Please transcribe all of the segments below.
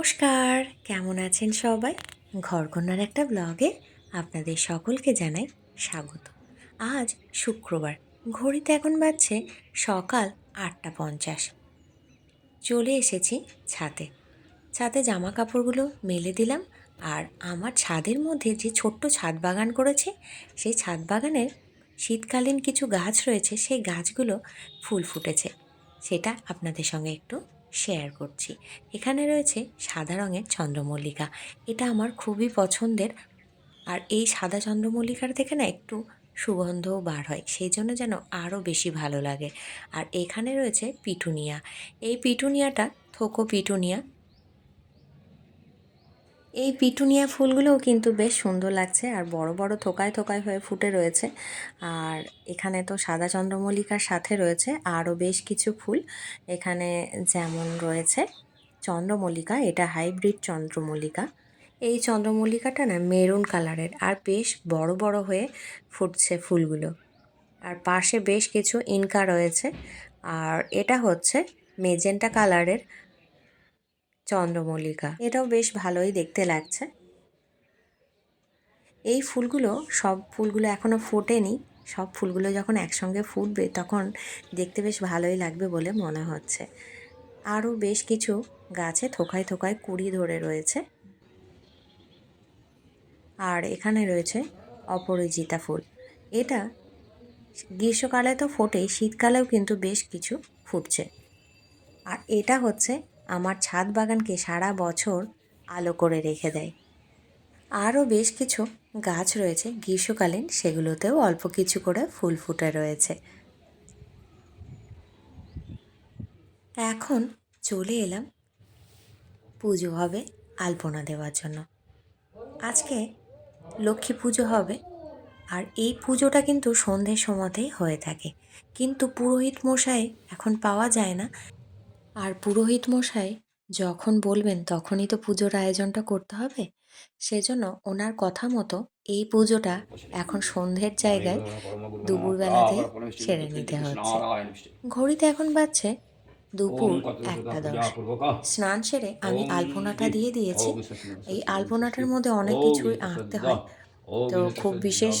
নমস্কার, কেমন আছেন সবাই? ঘরকন্যার একটা ব্লগে আপনাদের সকলকে জানাই স্বাগত। আজ শুক্রবার, ঘড়িতে এখন বাজছে সকাল আটটা পঞ্চাশ। চলে এসেছি ছাদে। ছাদে জামা কাপড়গুলো মেলে দিলাম আর আমার ছাদের মধ্যে যে ছোট্ট ছাদ বাগান করেছি, সেই ছাদ বাগানের শীতকালীন কিছু গাছ রয়েছে, সেই গাছগুলো ফুল ফুটেছে। সেটা আপনাদের সঙ্গে একটু শেয়ার করছি। এখানে রয়েছে সাদা রঙের চন্দ্রমল্লিকা। এটা আমার খুবই পছন্দের। আর এই সাদা চন্দ্রমল্লিকার থেকে না একটু সুগন্ধও বার হয় সেই জন্য যেন আরও বেশি ভালো লাগে। আর এখানে রয়েছে পিটুনিয়া। এই পিটুনিয়াটা থোকো পিটুনিয়া এই পিটুনিয়া ফুলগুলোও কিন্তু বেশ সুন্দর লাগছে আর বড় বড় থোকায় থোকায় হয়ে ফুটে রয়েছে। আর এখানে তো সাদা চন্দ্রমল্লিকার সাথে রয়েছে আরও বেশ কিছু ফুল। এখানে যেমন রয়েছে চন্দ্রমল্লিকা, এটা হাইব্রিড চন্দ্রমল্লিকা। এই চন্দ্রমল্লিকাটা না মেরুন কালারের আর বেশ বড় বড় হয়ে ফুটছে ফুলগুলো। আর পাশে বেশ কিছু ইনকা রয়েছে। আর এটা হচ্ছে মেজেন্টা কালারের চন্দ্রমল্লিকা। এটাও বেশ ভালোই দেখতে লাগছে। এই ফুলগুলো, সব ফুলগুলো এখনও ফোটেনি। সব ফুলগুলো যখন একসঙ্গে ফুটবে, তখন দেখতে বেশ ভালোই লাগবে বলে মনে হচ্ছে। আরও বেশ কিছু গাছে থোকায় থোকায় কুড়ি ধরে রয়েছে। আর এখানে রয়েছে অপরাজিতা ফুল। এটা গ্রীষ্মকালে তো ফোটে শীতকালেও কিন্তু বেশ কিছু ফুটছে। আর এটা হচ্ছে আমার ছাদ বাগানকে সারা বছর আলো করে রেখে দেয়। আরও বেশ কিছু গাছ রয়েছে, গ্রীষ্মকালীন সেগুলোতেও অল্প কিছু করে ফুল ফুটে রয়েছে। এখন চলে এলাম পুজো হবে আলপনা দেওয়ার জন্য। আজকে লক্ষ্মী পুজো হবে আর এই পুজোটা কিন্তু সন্ধ্যের সময়তেই হয়ে থাকে। কিন্তু পুরোহিত মশাই এখন পাওয়া যায় না। আর পুরোহিত মশাই যখন বলবেন তখনই তো পুজোর আয়োজনটা করতে হবে। সেজন্য ওনার কথা মতো এই পুজোটা এখন সন্ধ্যের জায়গায় দুপুরবেলাতে সেরে নিতে হচ্ছে। ঘড়িতে এখন বাজছে দুপুর একটা দশ। স্নান সেরে আমি আলপনাটা দিয়ে দিয়েছি। এই আলপনাটার মধ্যে অনেক কিছুই আঁকতে হয়। তো খুব বিশেষ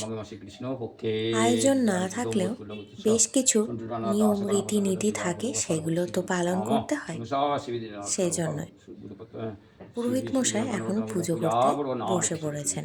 আয়োজন না থাকলেও বেশ কিছু নিয়ম রীতিনীতি থাকে সেগুলো তো পালন করতে হয় সেই জন্যই পুরোহিত মশাই এখন পুজো করতে বসে পড়েছেন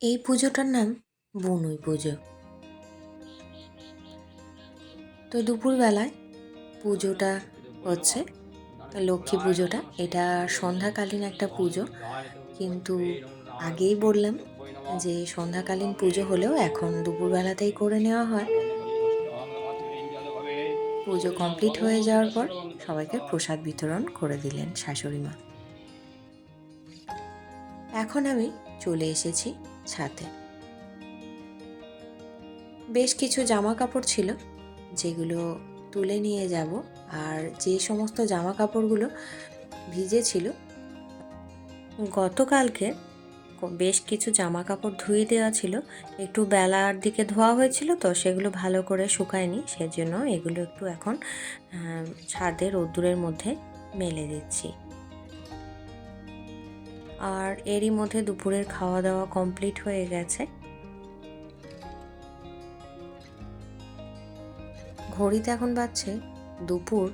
এই পুজোটার নাম বনুই পুজো। তো দুপুরবেলায় পুজোটা হচ্ছে লক্ষ্মী পুজোটা। এটা সন্ধ্যাকালীন একটা পুজো, কিন্তু আগেই বললাম যে সন্ধ্যাকালীন পুজো হলেও এখন দুপুরবেলাতেই করে নেওয়া হয়। পুজো কমপ্লিট হয়ে যাওয়ার পর সবাইকে প্রসাদ বিতরণ করে দিলেন শাশুড়ি মা। এখন আমি চলে এসেছি ছাদে বেশ কিছু জামা কাপড় ছিল, যেগুলো তুলে নিয়ে যাব, আর যে সমস্ত জামা কাপড়গুলো ভিজে ছিল গতকালকে বেশ কিছু জামা কাপড় ধুয়ে দেওয়া ছিল। একটু বেলার দিকে ধোয়া হয়েছিল তো, সেগুলো ভালো করে শুকায়নি, সেজন্য এগুলো একটু এখন ছাদে রোদ্দুরের মধ্যে মেলে দিচ্ছি। আর এরই মধ্যে দুপুরের খাওয়া দাওয়া কমপ্লিট হয়ে গেছে। ঘড়িতে এখন বাজছে দুপুর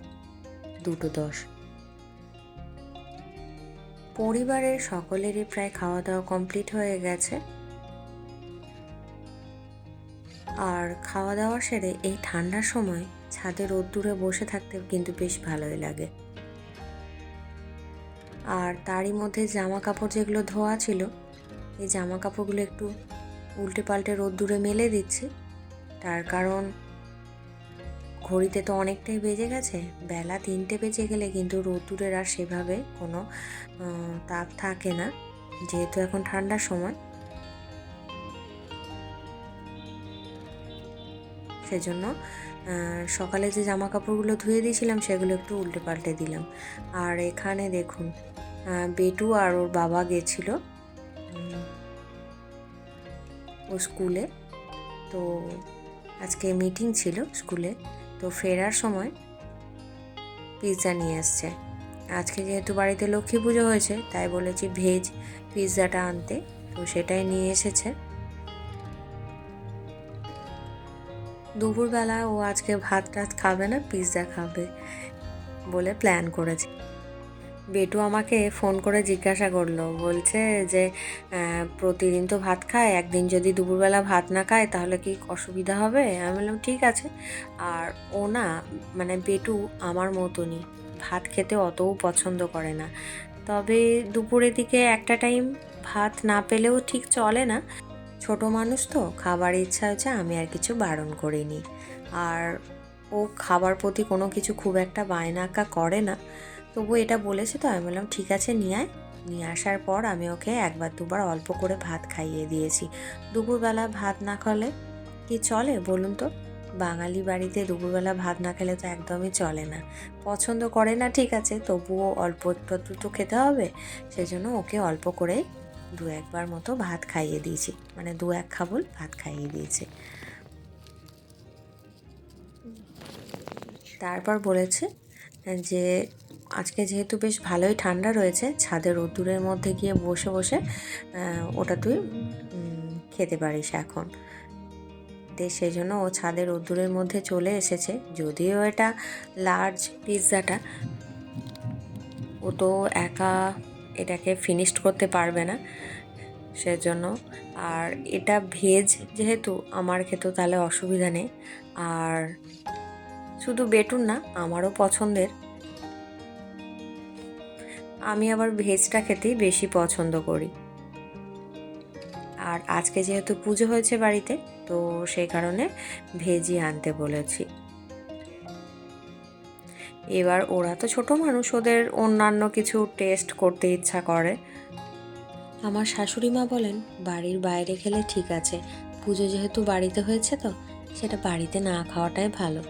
দুটো দশ। পরিবারের সকলেরই প্রায় খাওয়া দাওয়া কমপ্লিট হয়ে গেছে। আর খাওয়া দাওয়া সেরে এই ঠান্ডার সময় ছাদে রোদ্দুরে বসে থাকতে কিন্তু বেশ ভালোই লাগে। আর তারই মধ্যে জামা কাপড় যেগুলো ধোয়া ছিল, এই জামা কাপড়গুলো একটু উল্টে পাল্টে রোদ্দুরে মেলে দিচ্ছি। তার কারণ, ঘড়িতে তো অনেকটাই বেজে গেছে, বেলা তিনটে বেজে গেলে কিন্তু রোদ্দুরের আর সেভাবে কোনো তাপ থাকে না, যেহেতু এখন ঠান্ডার সময়। সেজন্য সকালে যে জামা কাপড়গুলো ধুয়ে দিয়েছিলাম সেগুলো একটু উল্টে পাল্টে দিলাম। আর এখানে দেখুন বেটু আর ওর বাবা গেছিল ও স্কুলে। তো আজকে মিটিং ছিল স্কুলে, তো ফেরার সময় পিৎজা নিয়ে আসছে। আজকে যেহেতু বাড়িতে লক্ষ্মী পুজো হয়েছে, তাই বলেছি ভেজ পিৎজাটা আনতে, তো সেটাই নিয়ে এসেছে। দুপুরবেলা ও আজকে ভাত টাত খাবে না পিৎজা খাবে বলে প্ল্যান করেছে। বেটু আমাকে ফোন করে জিজ্ঞাসা করল, বলছে যে প্রতিদিন তো ভাত খায়, একদিন যদি দুপুরবেলা ভাত না খায় তাহলে কি অসুবিধা হবে? আমি বললাম, ঠিক আছে। আর ও না মানে বেটু আমার মতনই, ভাত খেতে অতও পছন্দ করে না। তবে দুপুরের দিকে একটা টাইম ভাত না পেলেও ঠিক চলে না। ছোট মানুষ তো, খাবার ইচ্ছা হয়েছে আমি আর কিছু বারণ করিনি। আর ও খাবার প্রতি কোনো কিছু খুব একটা বায়নাক্কা করে না। তবু এটা বলেছে তো, আমি বললাম, ঠিক আছে, নিয়ে আয়। নিয়ে আসার পর আমি ওকে একবার দুবার অল্প করে ভাত খাইয়ে দিয়েছি। দুপুরবেলা ভাত না খেলে কি চলে বলুন তো? বাঙালি বাড়িতে দুপুরবেলা ভাত না খেলে তো একদমই চলে না। পছন্দ করে না, ঠিক আছে, তবুও অল্প একটু তো খেতে হবে। সেজন্য ওকে অল্প করে দু একবার মতো ভাত খাইয়ে দিয়েছি। মানে দু এক খাবল ভাত খাইয়ে দিয়েছে। তারপর বলেছে যে আজকে যেহেতু বেশ ভালোই ঠান্ডা রয়েছে ছাদের রোদ্দুরের মধ্যে গিয়ে বসে বসে ওটা তুই খেতে পারিস এখন। তো সেই জন্য ও ছাদের রোদ্দুরের মধ্যে চলে এসেছে। যদিও এটা লার্জ পিৎজাটা ও তো একা এটাকে ফিনিশড করতে পারবে না। সেজন্য, আর এটা ভেজ যেহেতু, আমার খেতেও তাহলে অসুবিধা নেই। আর শুধু বেটুন না, আমারও পছন্দের। আমি আবার ভেজটা খেতেই বেশি পছন্দ করি। আর আজকে যেহেতু পুজো হয়েছে বাড়িতে, তো সেই কারণে ভেজই আনতে বলেছি। এবার ওরা তো ছোট মানুষ, ওদের অন্যান্য কিছু টেস্ট করতে ইচ্ছা করে। আমার শাশুড়ি মা বলেন, বাড়ির বাইরে খেলে ঠিক আছে, পুজো যেহেতু বাড়িতে হয়েছে তো, সেটা বাড়িতে না খাওয়াটাই ভালো।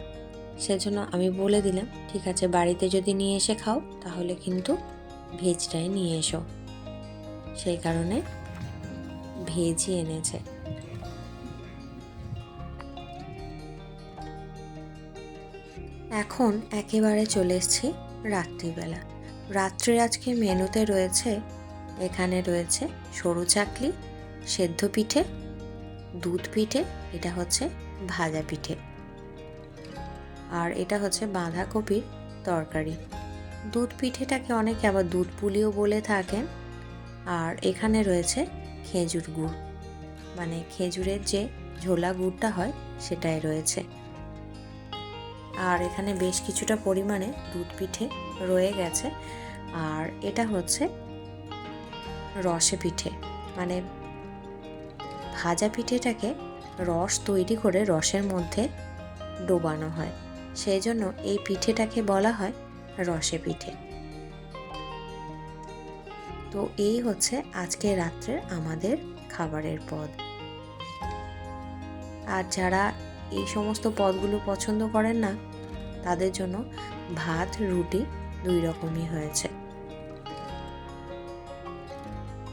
সেজন্য আমি বলে দিলাম, ঠিক আছে, বাড়িতে যদি নিয়ে এসে খাও, তাহলে কিন্তু ভেজটাই নিয়ে এসো। সেই কারণে ভেজই এনেছে। এখন একেবারে চলে এসেছি রাত্রিবেলা। রাত্রির আজকে মেনুতে রয়েছে, এখানে রয়েছে সরু চাকলি, সেদ্ধ পিঠে, দুধ পিঠে, এটা হচ্ছে ভাজা পিঠে। আর এটা হচ্ছে বাঁধাকপির তরকারি। দুধ পিঠেটাকে অনেকে আবার দুধ পুলিও বলে থাকেন। আর এখানে রয়েছে খেজুর গুড়। মানে খেজুরের যে ঝোলা গুড়টা হয়, সেটাই রয়েছে। আর এখানে বেশ কিছুটা পরিমাণে দুধ পিঠে রয়ে গেছে। আর এটা হচ্ছে রসে পিঠে। মানে ভাজা পিঠেটাকে রস তৈরি করে রসের মধ্যে ডোবানো হয়। সেই জন্য এই পিঠেটাকে বলা হয় রসে পিঠে। তো এই হচ্ছে আজকে রাত্রের আমাদের খাবারের পদ। আর যারা এই সমস্ত পদগুলো পছন্দ করেন না, তাদের জন্য ভাত, রুটি দুই রকমই হয়েছে।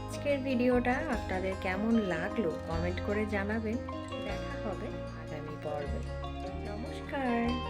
আজকের ভিডিওটা আপনাদের কেমন লাগল কমেন্ট করে জানাবেন। দেখা হবে আগামী পর্বে। নমস্কার।